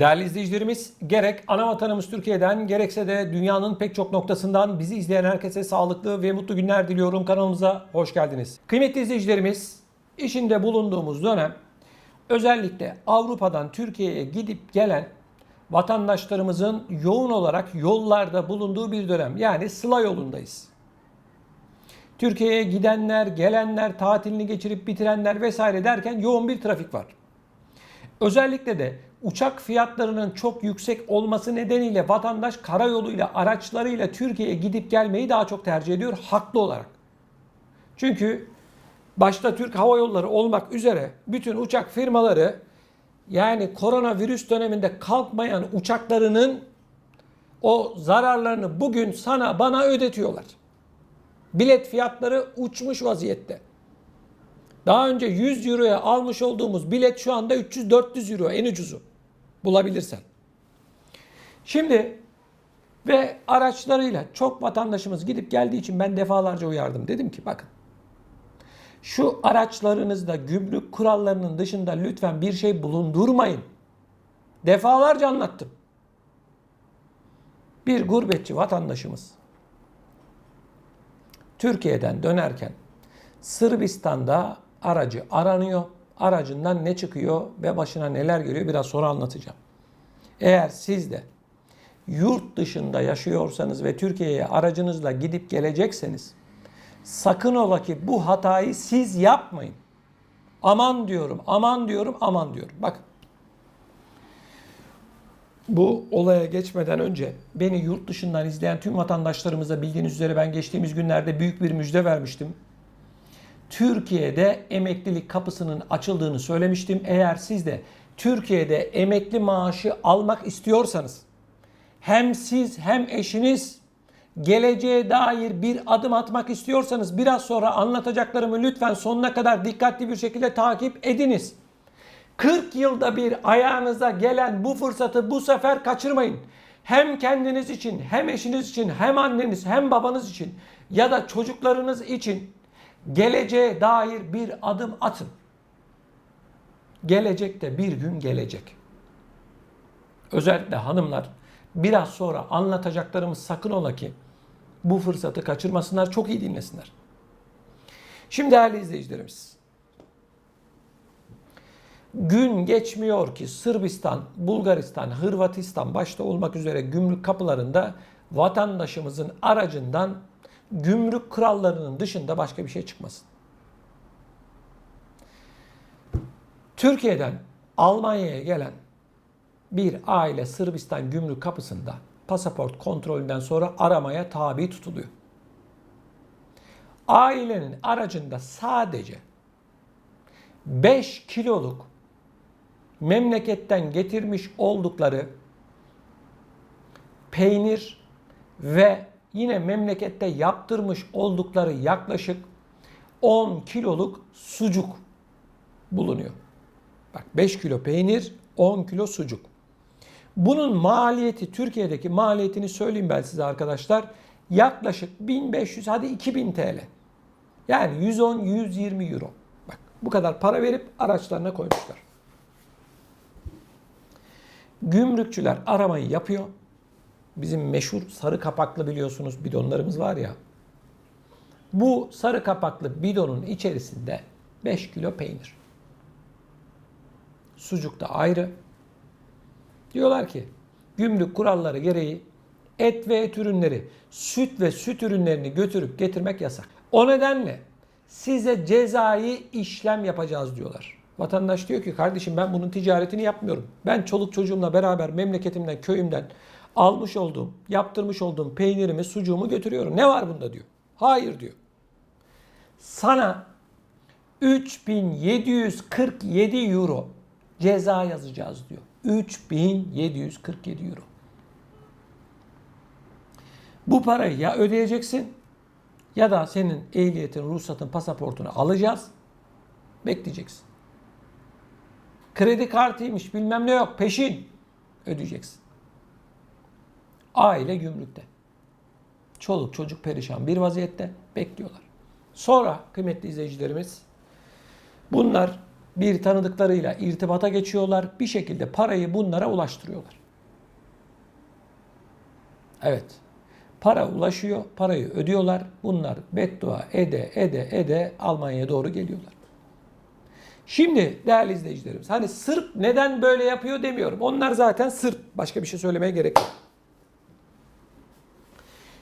Değerli izleyicilerimiz, gerek ana vatanımız Türkiye'den gerekse de dünyanın pek çok noktasından bizi izleyen herkese sağlıklı ve mutlu günler diliyorum. Kanalımıza hoş geldiniz. Kıymetli izleyicilerimiz, içinde bulunduğumuz dönem özellikle Avrupa'dan Türkiye'ye gidip gelen vatandaşlarımızın yoğun olarak yollarda bulunduğu bir dönem. Yani sıla yolundayız. Türkiye'ye gidenler, gelenler, tatilini geçirip bitirenler vesaire derken yoğun bir trafik var. Özellikle de uçak fiyatlarının çok yüksek olması nedeniyle vatandaş karayoluyla, araçlarıyla Türkiye'ye gidip gelmeyi daha çok tercih ediyor haklı olarak. Çünkü başta Türk Hava Yolları olmak üzere bütün uçak firmaları yani koronavirüs döneminde kalkmayan uçaklarının o zararlarını bugün sana bana ödetiyorlar. Bilet fiyatları uçmuş vaziyette. Daha önce 100 euroya almış olduğumuz bilet şu anda 300-400 euro en ucuzu bulabilirsen. Şimdi ve araçlarıyla çok vatandaşımız gidip geldiği için ben defalarca uyardım. Dedim ki bakın şu araçlarınızda gümrük kurallarının dışında lütfen bir şey bulundurmayın. Defalarca anlattım. Bir gurbetçi vatandaşımız Türkiye'den dönerken Sırbistan'da aracı aranıyor. Aracından ne çıkıyor ve başına neler geliyor biraz sonra anlatacağım. Eğer siz de yurt dışında yaşıyorsanız ve Türkiye'ye aracınızla gidip gelecekseniz sakın ola ki bu hatayı siz yapmayın. Aman diyorum, aman diyorum, aman diyorum. Bakın. Bu olaya geçmeden önce beni yurt dışından izleyen tüm vatandaşlarımıza bildiğiniz üzere ben geçtiğimiz günlerde büyük bir müjde vermiştim. Türkiye'de emeklilik kapısının açıldığını söylemiştim. Eğer siz de Türkiye'de emekli maaşı almak istiyorsanız hem siz hem eşiniz geleceğe dair bir adım atmak istiyorsanız biraz sonra anlatacaklarımı lütfen sonuna kadar dikkatli bir şekilde takip ediniz. 40 yılda bir ayağınıza gelen bu fırsatı bu sefer kaçırmayın. Hem kendiniz için, hem eşiniz için, hem anneniz, hem babanız için ya da çocuklarınız için geleceğe dair bir adım atın. Gelecekte bir gün gelecek. Özellikle hanımlar biraz sonra anlatacaklarımız sakın ola ki bu fırsatı kaçırmasınlar, çok iyi dinlesinler. Şimdi değerli izleyicilerimiz, gün geçmiyor ki Sırbistan, Bulgaristan, Hırvatistan başta olmak üzere gümrük kapılarında vatandaşımızın aracından gümrük kurallarının dışında başka bir şey çıkmasın. Türkiye'den Almanya'ya gelen bir aile Sırbistan gümrük kapısında pasaport kontrolünden sonra aramaya tabi tutuluyor. Ailenin aracında sadece 5 kiloluk memleketten getirmiş oldukları peynir ve yine memlekette yaptırmış oldukları yaklaşık 10 kiloluk sucuk bulunuyor. Bak 5 kilo peynir, 10 kilo sucuk. Bunun maliyeti Türkiye'deki maliyetini söyleyeyim ben size arkadaşlar. Yaklaşık 1500 hadi 2000 TL. Yani 110-120 euro. Bak bu kadar para verip araçlarına koymuşlar. Gümrükçüler aramayı yapıyor. Bizim meşhur sarı kapaklı biliyorsunuz bidonlarımız var ya. Bu sarı kapaklı bidonun içerisinde 5 kilo peynir. Sucuk da ayrı. Diyorlar ki gümrük kuralları gereği et ve et ürünleri, süt ve süt ürünlerini götürüp getirmek yasak. O nedenle size cezai işlem yapacağız diyorlar. Vatandaş diyor ki kardeşim ben bunun ticaretini yapmıyorum. Ben çoluk çocuğumla beraber memleketimden, köyümden almış olduğum, yaptırmış olduğum peynirimi, sucuğumu götürüyorum. Ne var bunda diyor. Hayır diyor. Sana 3747 euro ceza yazacağız diyor. 3747 euro. Bu parayı ya ödeyeceksin ya da senin ehliyetin, ruhsatın, pasaportunu alacağız. Bekleyeceksin. Kredi kartıymış bilmem ne yok peşin ödeyeceksin. Aile gümrükte. Çoluk çocuk perişan bir vaziyette bekliyorlar. Sonra kıymetli izleyicilerimiz bunlar bir tanıdıklarıyla irtibata geçiyorlar. Bir şekilde parayı bunlara ulaştırıyorlar. Evet. Para ulaşıyor, parayı ödüyorlar. Bunlar beddua ede ede ede Almanya'ya doğru geliyorlar. Şimdi değerli izleyicilerimiz hani Sırp neden böyle yapıyor demiyorum. Onlar zaten Sırp. Başka bir şey söylemeye gerek yok.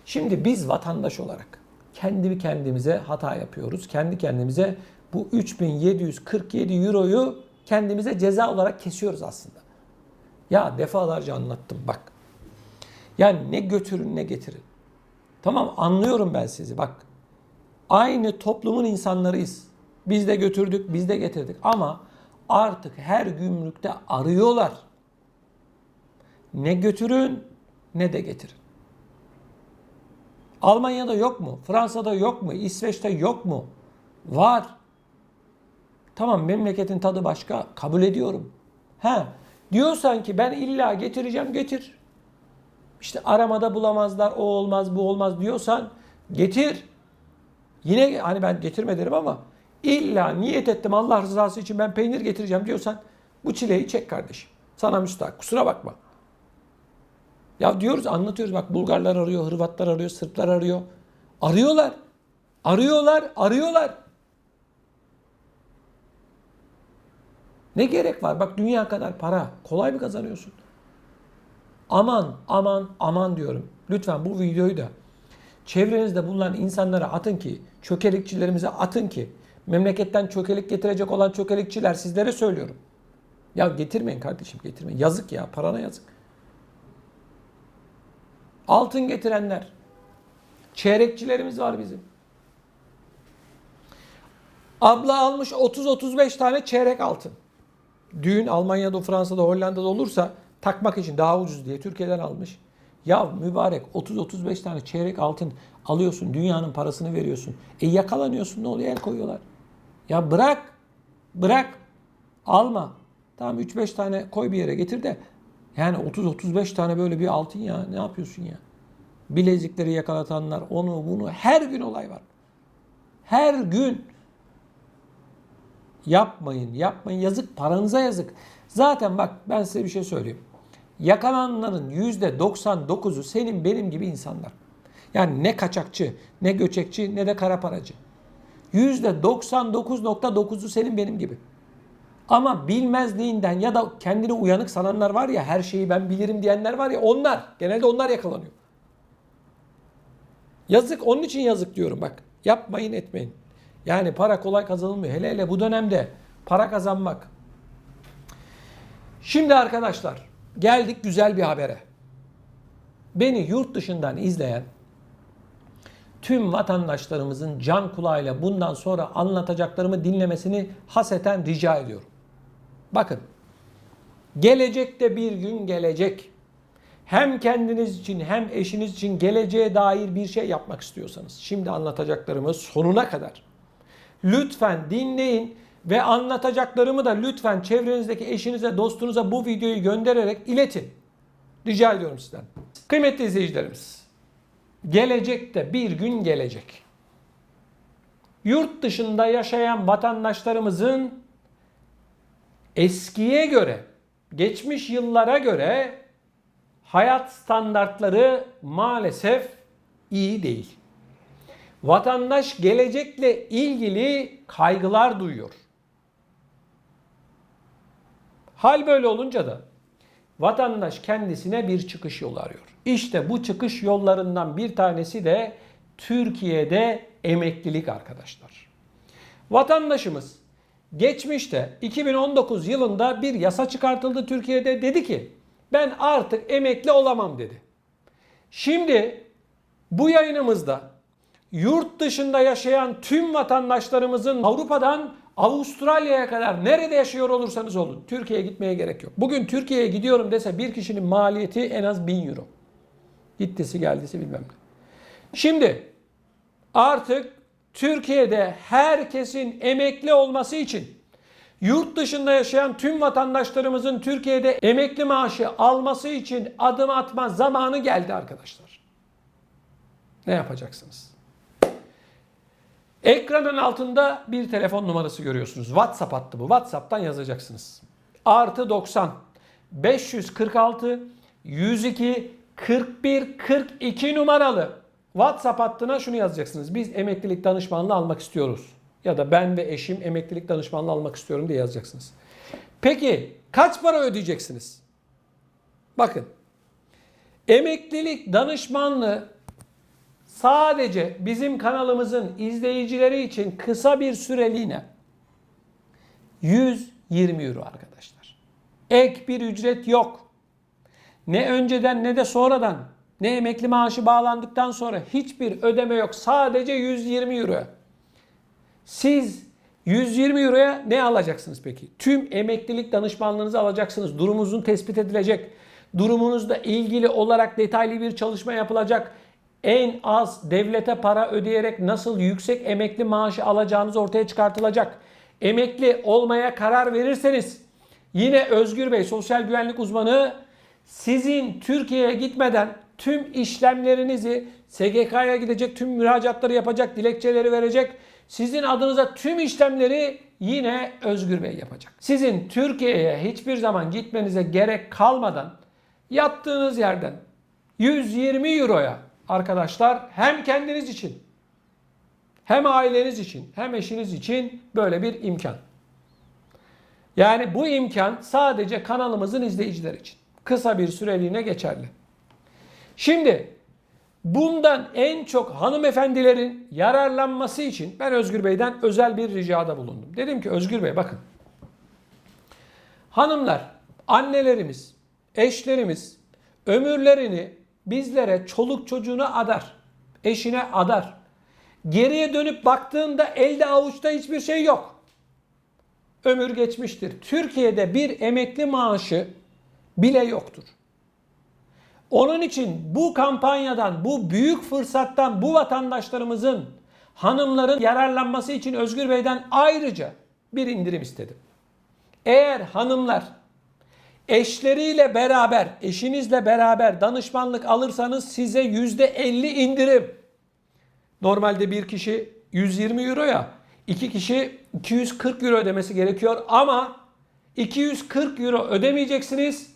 Şimdi biz vatandaş olarak kendi kendimize hata yapıyoruz. Kendi kendimize bu 3747 euroyu kendimize ceza olarak kesiyoruz aslında. Ya defalarca anlattım bak. Yani ne götürün ne getirin. Tamam anlıyorum ben sizi bak. Aynı toplumun insanlarıyız. Biz de götürdük, biz de getirdik ama artık her gümrükte arıyorlar. Ne götürün ne de getirin. Almanya'da yok mu? Fransa'da yok mu? İsveç'te yok mu? Var. Tamam memleketin tadı başka. Kabul ediyorum. Ha, diyorsan ki ben illa getireceğim getir. İşte aramada bulamazlar, o olmaz, bu olmaz diyorsan getir. Yine hani ben getirme derim ama illa niyet ettim Allah rızası için ben peynir getireceğim diyorsan bu çileyi çek kardeşim. Sana müstahak. Kusura bakma. Ya diyoruz anlatıyoruz bak Bulgarlar arıyor, Hırvatlar arıyor, Sırplar arıyor. Arıyorlar. Arıyorlar, arıyorlar. Ne gerek var? Bak dünya kadar para. Kolay mı kazanıyorsun? Aman, aman, aman diyorum. Lütfen bu videoyu da çevrenizde bulunan insanlara atın ki, çökelikçilerimize atın ki, memleketten çökelik getirecek olan çökelikçiler sizlere söylüyorum. Ya getirmeyin kardeşim getirmeyin. Yazık ya parana yazık. Altın getirenler. Çeyrekçilerimiz var bizim. Abla almış 30-35 tane çeyrek altın. Düğün Almanya'da, Fransa'da, Hollanda'da olursa takmak için daha ucuz diye Türkiye'den almış. Ya mübarek 30-35 tane çeyrek altın alıyorsun. Dünyanın parasını veriyorsun. E yakalanıyorsun ne oluyor? El koyuyorlar. Ya bırak. Bırak. Alma. Tamam 3-5 tane koy bir yere getir de yani 30-35 tane böyle bir altın ya. Ne yapıyorsun ya? Bilezikleri yakalatanlar, onu bunu her gün olay var. Her gün. Yapmayın, yapmayın. Yazık, paranıza yazık. Zaten bak ben size bir şey söyleyeyim. Yakalananların %99'u senin benim gibi insanlar. Yani ne kaçakçı, ne göçekçi, ne de kara paracı. %99.9'u senin benim gibi. Ama bilmezliğinden ya da kendini uyanık sananlar var ya her şeyi ben bilirim diyenler var ya onlar. Genelde onlar yakalanıyor. Yazık onun için yazık diyorum bak. Yapmayın etmeyin. Yani para kolay kazanılmıyor. Hele hele bu dönemde para kazanmak. Şimdi arkadaşlar geldik güzel bir habere. Beni yurt dışından izleyen tüm vatandaşlarımızın can kulağıyla bundan sonra anlatacaklarımı dinlemesini haseten rica ediyorum. Bakın, gelecekte bir gün gelecek. Hem kendiniz için hem eşiniz için geleceğe dair bir şey yapmak istiyorsanız, şimdi anlatacaklarımı sonuna kadar lütfen dinleyin ve anlatacaklarımı da lütfen çevrenizdeki eşinize, dostunuza bu videoyu göndererek iletin. Rica ediyorum sizden. Kıymetli izleyicilerimiz, gelecekte bir gün gelecek. Yurt dışında yaşayan vatandaşlarımızın eskiye göre, geçmiş yıllara göre hayat standartları maalesef iyi değil. Vatandaş gelecekle ilgili kaygılar duyuyor. Hal böyle olunca da vatandaş kendisine bir çıkış yolu arıyor. İşte bu çıkış yollarından bir tanesi de Türkiye'de emeklilik arkadaşlar. Vatandaşımız geçmişte 2019 yılında bir yasa çıkartıldı Türkiye'de dedi ki ben artık emekli olamam dedi. Şimdi bu yayınımızda yurt dışında yaşayan tüm vatandaşlarımızın Avrupa'dan Avustralya'ya kadar nerede yaşıyor olursanız olun Türkiye'ye gitmeye gerek yok. Bugün Türkiye'ye gidiyorum dese bir kişinin maliyeti en az 1000 euro. Gittisi geldisi bilmem ne. Şimdi artık Türkiye'de herkesin emekli olması için yurt dışında yaşayan tüm vatandaşlarımızın Türkiye'de emekli maaşı alması için adım atma zamanı geldi arkadaşlar. Ne yapacaksınız? Ekranın altında bir telefon numarası görüyorsunuz. WhatsApp hattı bu. WhatsApp'tan yazacaksınız. Artı 90 546 102 41 42 numaralı WhatsApp hattına şunu yazacaksınız. Biz emeklilik danışmanlığı almak istiyoruz. Ya da ben ve eşim emeklilik danışmanlığı almak istiyorum diye yazacaksınız. Peki kaç para ödeyeceksiniz? Bakın. Emeklilik danışmanlığı sadece bizim kanalımızın izleyicileri için kısa bir süreliğine 120 euro arkadaşlar. Ek bir ücret yok. Ne önceden ne de sonradan ne emekli maaşı bağlandıktan sonra hiçbir ödeme yok. Sadece 120 euro. Siz 120 euroya ne alacaksınız peki? Tüm emeklilik danışmanlığınızı alacaksınız. Durumunuzun tespit edilecek. Durumunuzla ilgili olarak detaylı bir çalışma yapılacak. En az devlete para ödeyerek nasıl yüksek emekli maaşı alacağınız ortaya çıkartılacak. Emekli olmaya karar verirseniz yine Özgür Bey sosyal güvenlik uzmanı sizin Türkiye'ye gitmeden tüm işlemlerinizi SGK'ya gidecek, tüm müracaatları yapacak, dilekçeleri verecek. Sizin adınıza tüm işlemleri yine Özgür Bey yapacak. Sizin Türkiye'ye hiçbir zaman gitmenize gerek kalmadan yattığınız yerden 120 euroya arkadaşlar hem kendiniz için hem aileniz için hem eşiniz için böyle bir imkan. Yani bu imkan sadece kanalımızın izleyicileri için. Kısa bir süreliğine geçerli. Şimdi bundan en çok hanımefendilerin yararlanması için ben Özgür Bey'den özel bir ricada bulundum. Dedim ki Özgür Bey bakın. Hanımlar, annelerimiz, eşlerimiz ömürlerini bizlere çoluk çocuğuna adar. Eşine adar. Geriye dönüp baktığında elde avuçta hiçbir şey yok. Ömür geçmiştir. Türkiye'de bir emekli maaşı bile yoktur. Onun için bu kampanyadan, bu büyük fırsattan bu vatandaşlarımızın, hanımların yararlanması için Özgür Bey'den ayrıca bir indirim istedim. Eğer hanımlar eşleriyle beraber, eşinizle beraber danışmanlık alırsanız size %50 indirim. Normalde bir kişi 120 euro ya, iki kişi 240 euro ödemesi gerekiyor ama 240 euro ödemeyeceksiniz.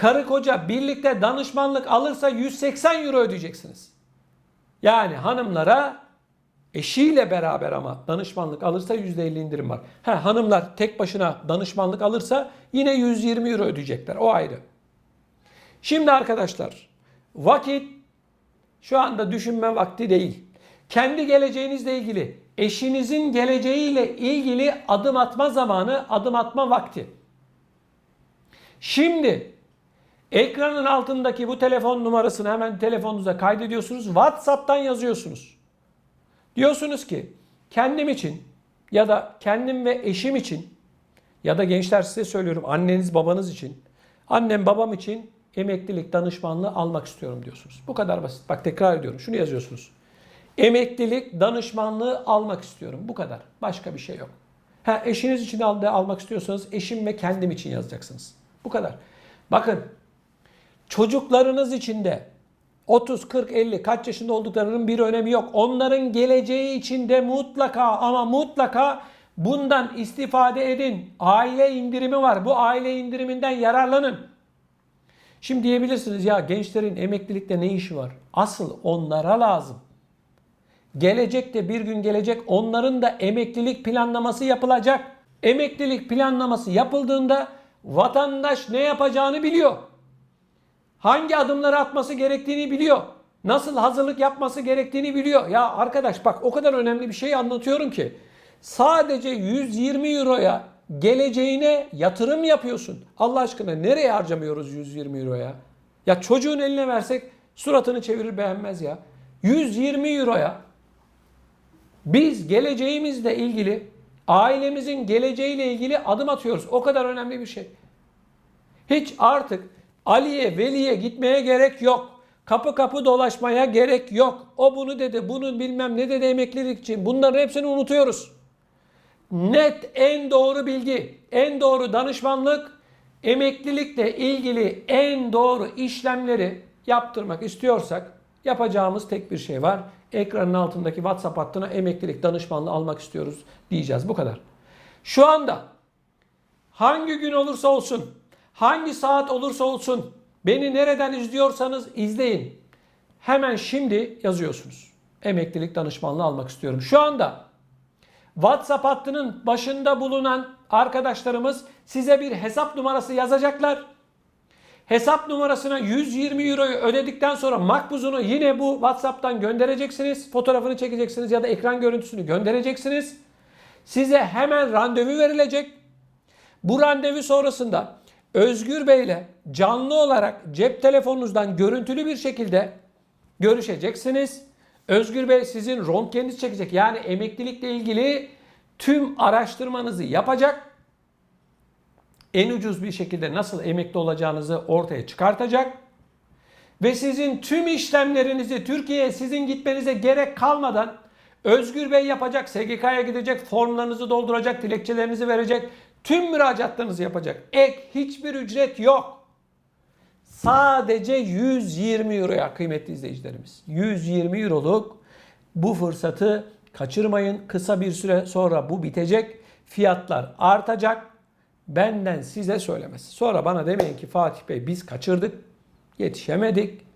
Karı koca birlikte danışmanlık alırsa 180 euro ödeyeceksiniz. Yani hanımlara eşiyle beraber ama danışmanlık alırsa %50 indirim var. Ha, hanımlar tek başına danışmanlık alırsa yine 120 euro ödeyecekler. O ayrı. Şimdi arkadaşlar vakit şu anda düşünme vakti değil. Kendi geleceğinizle ilgili, eşinizin geleceğiyle ilgili adım atma zamanı, adım atma vakti. Şimdi ekranın altındaki bu telefon numarasını hemen telefonunuza kaydediyorsunuz. WhatsApp'tan yazıyorsunuz. Diyorsunuz ki kendim için ya da kendim ve eşim için ya da gençler size söylüyorum anneniz babanız için annem babam için emeklilik danışmanlığı almak istiyorum diyorsunuz. Bu kadar basit. Bak tekrar ediyorum. Şunu yazıyorsunuz. Emeklilik danışmanlığı almak istiyorum. Bu kadar. Başka bir şey yok. Ha eşiniz için al, almak istiyorsanız eşim ve kendim için yazacaksınız. Bu kadar. Bakın çocuklarınız için de 30, 40, 50 kaç yaşında olduklarının bir önemi yok. Onların geleceği için de mutlaka ama mutlaka bundan istifade edin. Aile indirimi var. Bu aile indiriminden yararlanın. Şimdi diyebilirsiniz ya gençlerin emeklilikte ne işi var? Asıl onlara lazım. Gelecekte bir gün gelecek onların da emeklilik planlaması yapılacak. Emeklilik planlaması yapıldığında vatandaş ne yapacağını biliyor. Hangi adımları atması gerektiğini biliyor. Nasıl hazırlık yapması gerektiğini biliyor. Ya arkadaş bak o kadar önemli bir şey anlatıyorum ki. Sadece 120 euroya geleceğine yatırım yapıyorsun. Allah aşkına nereye harcamıyoruz 120 euroya? Ya çocuğun eline versek suratını çevirir beğenmez ya. 120 euroya biz geleceğimizle ilgili, ailemizin geleceğiyle ilgili adım atıyoruz. O kadar önemli bir şey. Hiç artık Ali'ye, Veli'ye gitmeye gerek yok. Kapı kapı dolaşmaya gerek yok. O bunu dedi, bunu bilmem ne dedi emeklilik için. Bunların hepsini unutuyoruz. Net en doğru bilgi, en doğru danışmanlık, emeklilikle ilgili en doğru işlemleri yaptırmak istiyorsak yapacağımız tek bir şey var. ekranın altındaki WhatsApp hattına emeklilik danışmanlığı almak istiyoruz diyeceğiz. Bu kadar. Şu anda hangi gün olursa olsun, hangi saat olursa olsun beni nereden izliyorsanız izleyin. Hemen şimdi yazıyorsunuz. Emeklilik danışmanlığı almak istiyorum. Şu anda WhatsApp hattının başında bulunan arkadaşlarımız size bir hesap numarası yazacaklar. Hesap numarasına 120 euroyu ödedikten sonra makbuzunu yine bu WhatsApp'tan göndereceksiniz. Fotoğrafını çekeceksiniz ya da ekran görüntüsünü göndereceksiniz. Size hemen randevu verilecek. Bu randevu sonrasında Özgür Bey ile canlı olarak cep telefonunuzdan görüntülü bir şekilde görüşeceksiniz. Özgür Bey sizin röntgeninizi çekecek. Yani emeklilikle ilgili tüm araştırmanızı yapacak. En ucuz bir şekilde nasıl emekli olacağınızı ortaya çıkartacak. Ve sizin tüm işlemlerinizi Türkiye'ye sizin gitmenize gerek kalmadan Özgür Bey yapacak, SGK'ya gidecek, formlarınızı dolduracak, dilekçelerinizi verecek, tüm müracaatlarınızı yapacak. Ek hiçbir ücret yok. Sadece 120 euroya kıymetli izleyicilerimiz. 120 euroluk bu fırsatı kaçırmayın. Kısa bir süre sonra bu bitecek. Fiyatlar artacak. Benden size söylemesi. Sonra bana demeyin ki Fatih Bey biz kaçırdık, yetişemedik,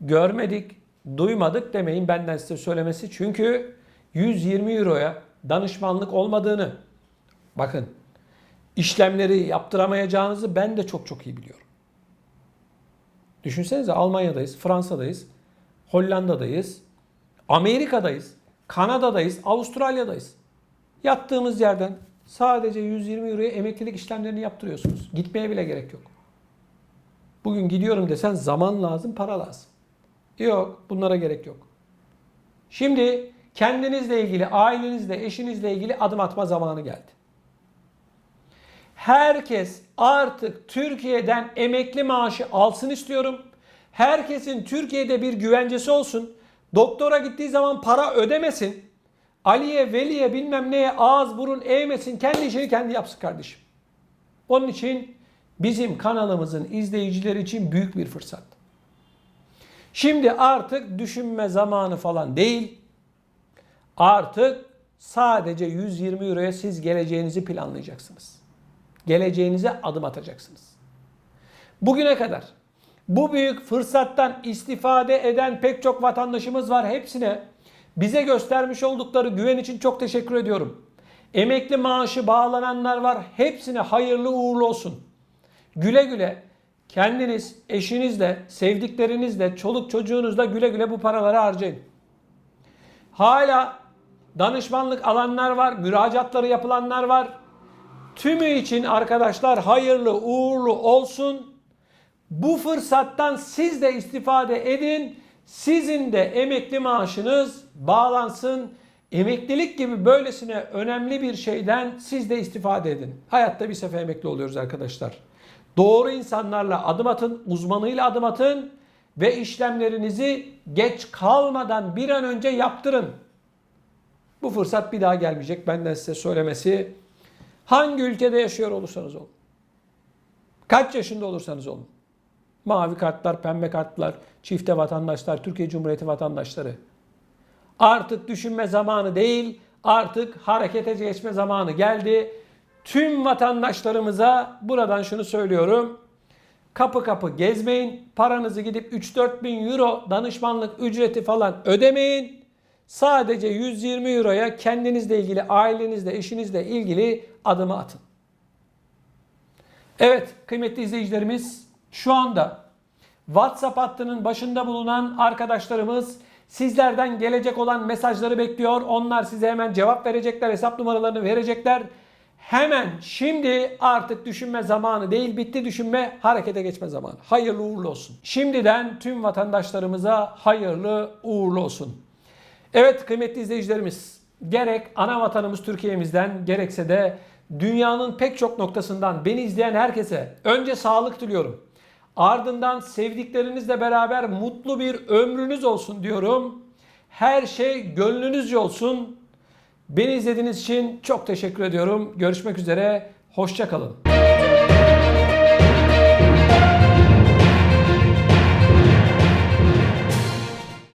görmedik, duymadık demeyin benden size söylemesi. Çünkü 120 euroya danışmanlık olmadığını bakın işlemleri yaptıramayacağınızı ben de çok çok iyi biliyorum. Düşünsenize Almanya'dayız, Fransa'dayız, Hollanda'dayız, Amerika'dayız, Kanada'dayız, Avustralya'dayız. Yattığımız yerden sadece 120 euroya emeklilik işlemlerini yaptırıyorsunuz. Gitmeye bile gerek yok. Bugün gidiyorum desen zaman lazım, para lazım. Yok, bunlara gerek yok. Şimdi kendinizle ilgili, ailenizle, eşinizle ilgili adım atma zamanı geldi. Herkes artık Türkiye'den emekli maaşı alsın istiyorum. Herkesin Türkiye'de bir güvencesi olsun. Doktora gittiği zaman para ödemesin. Ali'ye, Veli'ye bilmem neye ağız burun eğmesin. Kendi işini kendi yapsın kardeşim. Onun için bizim kanalımızın izleyicileri için büyük bir fırsat. Şimdi artık düşünme zamanı falan değil. Artık sadece 120 euroya siz geleceğinizi planlayacaksınız. Geleceğinize adım atacaksınız. Bugüne kadar bu büyük fırsattan istifade eden pek çok vatandaşımız var. Hepsine bize göstermiş oldukları güven için çok teşekkür ediyorum. Emekli maaşı bağlananlar var. Hepsine hayırlı uğurlu olsun. Güle güle kendiniz, eşinizle, sevdiklerinizle, çoluk çocuğunuzla güle güle bu paraları harcayın. Hala danışmanlık alanlar var, müracaatları yapılanlar var. Tümü için arkadaşlar hayırlı uğurlu olsun. Bu fırsattan siz de istifade edin. Sizin de emekli maaşınız bağlansın. Emeklilik gibi böylesine önemli bir şeyden siz de istifade edin. Hayatta bir sefer emekli oluyoruz arkadaşlar. Doğru insanlarla adım atın, uzmanıyla adım atın ve işlemlerinizi geç kalmadan bir an önce yaptırın. Bu fırsat bir daha gelmeyecek. Benden size söylemesi. Hangi ülkede yaşıyor olursanız olun. Kaç yaşında olursanız olun. Mavi kartlar, pembe kartlar, çifte vatandaşlar, Türkiye Cumhuriyeti vatandaşları. Artık düşünme zamanı değil, artık harekete geçme zamanı geldi. Tüm vatandaşlarımıza buradan şunu söylüyorum. Kapı kapı gezmeyin. Paranızı gidip 3-4 bin euro danışmanlık ücreti falan ödemeyin. Sadece 120 euroya kendinizle ilgili, ailenizle, eşinizle ilgili adımı atın. Evet kıymetli izleyicilerimiz şu anda WhatsApp hattının başında bulunan arkadaşlarımız sizlerden gelecek olan mesajları bekliyor. Onlar size hemen cevap verecekler, hesap numaralarını verecekler. Hemen şimdi artık düşünme zamanı değil, bitti düşünme, harekete geçme zamanı. Hayırlı uğurlu olsun. Şimdiden tüm vatandaşlarımıza hayırlı uğurlu olsun. Evet kıymetli izleyicilerimiz, gerek ana vatanımız Türkiye'mizden gerekse de dünyanın pek çok noktasından beni izleyen herkese önce sağlık diliyorum. Ardından sevdiklerinizle beraber mutlu bir ömrünüz olsun diyorum. Her şey gönlünüzce olsun. Beni izlediğiniz için çok teşekkür ediyorum. Görüşmek üzere. Hoşçakalın.